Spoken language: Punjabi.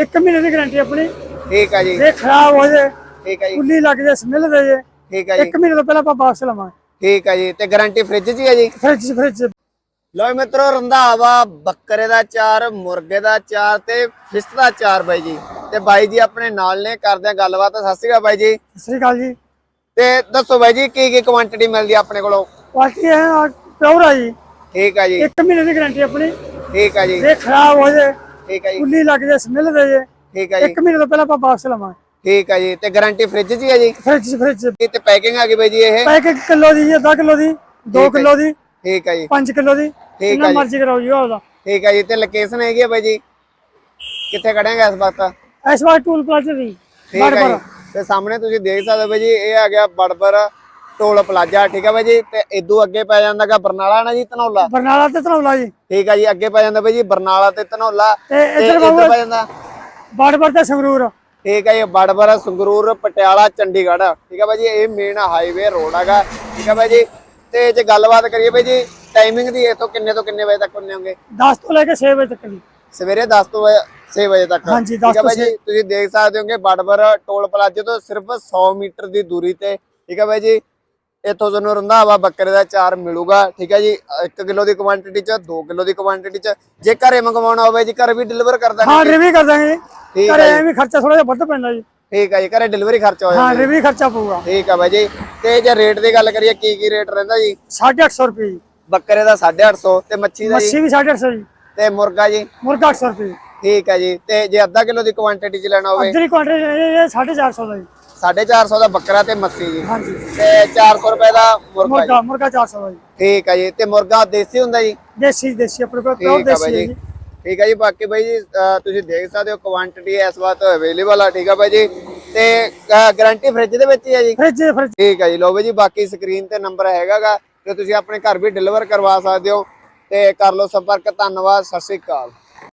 ਇੱਕ ਮਹੀਨੇ ਦੀ ਗਾਰੰਟੀ ਆਪਣੀ। ਠੀਕ ਆ ਜੀ। ਜੇ ਖਰਾਬ ਹੋ ਜੇ ਠੀਕ ਆ ਜੀ। ਕੁੱਲੀ ਲੱਗ ਜੇ ਸਮੈਲ ਦੇ ਜੇ ਠੀਕ ਆ ਜੀ। ਇੱਕ ਮਹੀਨੇ ਤੋਂ ਪਹਿਲਾਂ ਆਪਾਂ ਵਾਪਸ ਲਵਾਂਗੇ। ਠੀਕ ਆ ਜੀ। ਤੇ ਗਾਰੰਟੀ ਫ੍ਰਿਜ 'ਚ ਹੀ ਆ ਜੀ? ਫ੍ਰਿਜ ਫ੍ਰਿਜ ਲੋ ਮਿੱਤਰੋ ਰੰਧਾਵਾ ਬੱਕਰੇ ਦਾ ਚਾਰ ਮੁਰਗੇ ਦਾ ਚਾਰ ਤੇ ਫਿਸ਼ ਦਾ ਚਾਰ ਬਾਈ ਜੀ। ਤੇ ਬਾਈ ਜੀ ਆਪਣੇ ਨਾਲ ਨੇ ਕਰਦੇ ਆ ਗੱਲਬਾਤ। ਸਤਿ ਸ਼੍ਰੀ ਅਕਾਲ ਬਾਈ ਜੀ। ਸਤਿ ਸ੍ਰੀ ਅਕਾਲ ਜੀ। ਤੇ ਦੱਸੋ ਬਾਈ ਜੀ ਕੀ ਕੀ ਕੁਆਂਟੀਟੀ ਮਿਲਦੀ ਆਪਣੇ ਕੋਲੋਂ? ਕੁਆਲਿਟੀ ਹੈ ਪਿਓਰ ਆ ਜੀ। ਠੀਕ ਆ ਜੀ। ਇੱਕ ਮਹੀਨੇ ਦੀ ਗਾਰੰਟੀ ਆਪਣੀ। ਠੀਕ ਆ ਜੀ। ਜੇ ਖਰਾਬ ਹੋ ਜੇ ਠੀਕ ਆ ਜੀ। ਕੁੱਲੀ ਲੱਗ ਜੇ ਸਮੈਲ ਦੇ ਜੇ। ਠੀਕ ਆ ਜੀ। ਇੱਕ ਮਹੀਨੇ ਤੋਂ ਪਹਿਲਾਂ ਆਪਾਂ ਵਾਪਸ ਲਵਾਂਗੇ। ਠੀਕ ਆ ਜੀ। ਤੇ ਗਾਰੰਟੀ ਫ੍ਰਿਜ 'ਚ ਹੀ ਜੀ? ਫ੍ਰਿਜ ਫ੍ਰਿਜ ਤੇ ਪੈਕਿੰਗ ਆ ਗਈ ਬਾਈ ਜੀ ਇਹ? ਪੈਕ 1 ਕਿਲੋ ਦੀ ਅੱਧਾ ਕਿਲੋ ਦੀ 2 ਕਿਲੋ ਦੀ ਠੀਕ ਆ ਜੀ। 5 ਕਿਲੋ ਦੀ। ਠੀਕ ਜੀ। ਮਰਜ਼ੀ ਕਰਾਓ ਜੀ ਉਹਦਾ ਠੀਕ ਆ ਜੀ। ਤੇ ਲੋਕੇਸ਼ਨ ਹੈਗੀ ਆ ਬਾਈ ਜੀ? ਕਿੱਥੇ ਖੜੇਗਾ ਇਸ ਵਕਤ? ਇਸ ਵਾਰ ਟੂਲ ਪਲਾਜ਼ਾ ਦੀ ਠੀਕ ਜੀ। ਤੇ ਸਾਹਮਣੇ ਤੁਸੀਂ ਦੇਖ ਸਕਦੇ ਹੋ ਬਾਈ ਜੀ ਇਹ ਆ ਗਿਆ ਬੜਬਰ ਟੋਲ ਪਲਾਜ਼ਾ ਠੀਕ ਆ ਬਾਈ ਜੀ? ਤੇ ਇਦੋਂ ਅੱਗੇ ਪੈ ਜਾਂਦਾਗਾ ਬਰਨਾਲਾ ਨਾ ਜੀ ਧਨੌਲਾ? ਬਰਨਾਲਾ ਤੇ ਧਨੌਲਾ ਜੀ। ਠੀਕ ਆ ਜੀ ਅੱਗੇ ਪੈ ਜਾਂਦਾ ਬਾਈ ਜੀ ਬਰਨਾਲਾ ਤੇ ਧਨੌਲਾ। ਤੇ ਇੱਧਰ ਪੈ ਜਾਂਦਾ। ਬਾੜਬੜ ਤੇ ਸੰਗਰੂਰ। ਠੀਕ ਆ ਜੀ ਬੜਬਰ ਸੰਗਰੂਰ ਪਟਿਆਲਾ ਚੰਡੀਗੜ੍ਹ। ਠੀਕ ਆ ਬਾਈ ਜੀ ਇਹ ਮੇਨ ਹਾਈਵੇ ਰੋਡ ਹੈਗਾ ਠੀਕ ਆ ਬਾਈ ਜੀ ਤੇ ਜੇ ਗੱਲਬਾਤ ਕਰੀਏ ਬਾਈ ਜੀ ਟਾਈਮਿੰਗ ਦੀ ਤੋਂ ਕਿੰਨੇ ਤੋਂ ਕਿੰਨੇ ਵਜੇ ਤੱਕ ਹੁੰਨੇ ਹੋਗੇ 10 ਤੋਂ ਲੈ ਕੇ 6 ਵਜੇ ਤੱਕ ਦੀ ਸਵੇਰੇ 10 ਤੋਂ 6 ਵਜੇ ਤੱਕ। ਹਾਂਜੀ, ਠੀਕ 10 ਹੈ ਤੋਂ ਜੀ ਤੁਸੀਂ ਦੇਖ ਸਕਦੇ ਹੋਗੇ ਬੜਬਰ ਟੋਲ ਪਲਾਜ਼ੇ ਤੋਂ ਸਿਰਫ 100 ਮੀਟਰ ਦੀ ਦੂਰੀ ਤੇ। ਠੀਕ ਹੈ ਬਾਈ ਜੀ ਇੱਥੋਂ ਤੁਹਾਨੂੰ ਰੰਧਾਵਾ ਬੱਕਰੇ ਦਾ ਚਾਰ ਮਿਲੂਗਾ ਠੀਕ ਹੈ ਜੀ? 1 ਕਿਲੋ ਦੀ ਕੁਆਂਟੀਟੀ ਚ 2 ਕਿਲੋ ਦੀ ਕੁਆਂਟੀਟੀ ਚ। ਜੇ ਘਰੇ ਮੰਗਵਾਉਣਾ ਹੋਵੇ ਜੀ ਘਰ ਵੀ ਡਿਲੀਵਰ ਕਰ ਦਾਂਗੇ ਹਾਂ ਡਿਲੀਵਰੀ ਕਰ ਦਾਂਗੇ ਜੀ। ਘਰੇ ਹੈ ਐਵੇਂ ਖਰਚਾ ਥੋੜਾ ਜਿਹਾ ਵੱਧ ਪੈਂਦਾ ਜੀ। ਠੀਕ ਹੈ ਜੀ ਘਰੇ ਡਿਲੀਵਰੀ ਖਰਚਾ ਹੋ ਹਾਂ ਜਾਂਦਾ ਡਿਲੀਵਰੀ ਖਰਚਾ ਪਊਗਾ। ਠੀਕ ਹੈ ਬਾਈ ਜੀ। ਤੇ ਜੇ ਰੇਟ ਦੀ ਗੱਲ ਕਰੀਏ ਕੀ ਕੀ ਰੇਟ ਰਹਿੰਦਾ ਜੀ? 850 ਰੁਪਏ ਜੀ। ਬੱਕਰੇ ਦਾ 850 ਤੇ ਮੱਛੀ ਦਾ ਮੱਛੀ ਵੀ 850 ਜੀ। ਤੇ ਮੁਰਗਾ ਜੀ? ਮੁਰਗਾ 800 ਰੁਪਏ ਠੀਕ ਹੈ ਜੀ। ਤੇ ਜੇ ਅੱਧਾ ਕਿਲੋ ਦੀ ਕੁਆਂਟੀਟੀ ਚ ਲੈਣਾ ਹੋਵੇ? ਅੱਧਰੀ ਕੁਆਂਟਲ ਇਹ 450 ਦਾ ਜੀ। 450 ਦਾ ਬੱਕਰਾ ਤੇ ਮੱਛੀ ਜੀ। ਹਾਂਜੀ। ਤੇ 400 ਰੁਪਏ ਦਾ ਮੁਰਗਾ ਮੁਰਗਾ ਮੁਰਗਾ 400 ਦਾ ਜੀ। ਠੀਕ ਹੈ ਜੀ। ਤੇ ਮੁਰਗਾ ਦੇਸੀ ਹੁੰਦਾ ਜੀ? ਦੇਸੀ ਦੇਸੀ ਆਪਣੇ ਕੋਲ ਪਿਓਰ ਦੇਸੀ ਹੈ ਜੀ। ਠੀਕ ਹੈ ਜੀ। ਬਾਕੀ ਬਾਈ ਜੀ ਤੁਸੀਂ ਦੇਖ ਸਕਦੇ ਹੋ ਕੁਆਂਟੀਟੀ ਇਸ ਵਾਰ ਅਵੇਲੇਬਲ ਆ। ਠੀਕ ਹੈ ਬਾਈ ਜੀ। ਤੇ ਗਾਰੰਟੀ ਫ੍ਰਿਜ ਦੇ ਵਿੱਚ ਹੀ ਹੈ ਜੀ? ਫ੍ਰਿਜ ਫ੍ਰਿਜ ਠੀਕ ਹੈ ਜੀ। ਲੋ ਬਾਈ ਜੀ ਬਾਕੀ ਸਕਰੀਨ ਤੇ ਨੰਬਰ ਹੈਗਾਗਾ। ਤੇ ਤੁਸੀਂ ਆਪਣੇ ਘਰ ਵੀ ਡਿਲੀਵਰ ਕਰਵਾ ਸਕਦੇ ਹੋ। ਤੇ ਕਰ ਲਓ ਸੰਪਰਕ। ਧੰਨਵਾਦ। ਸਤਿ ਸ਼੍ਰੀ ਅਕਾਲ।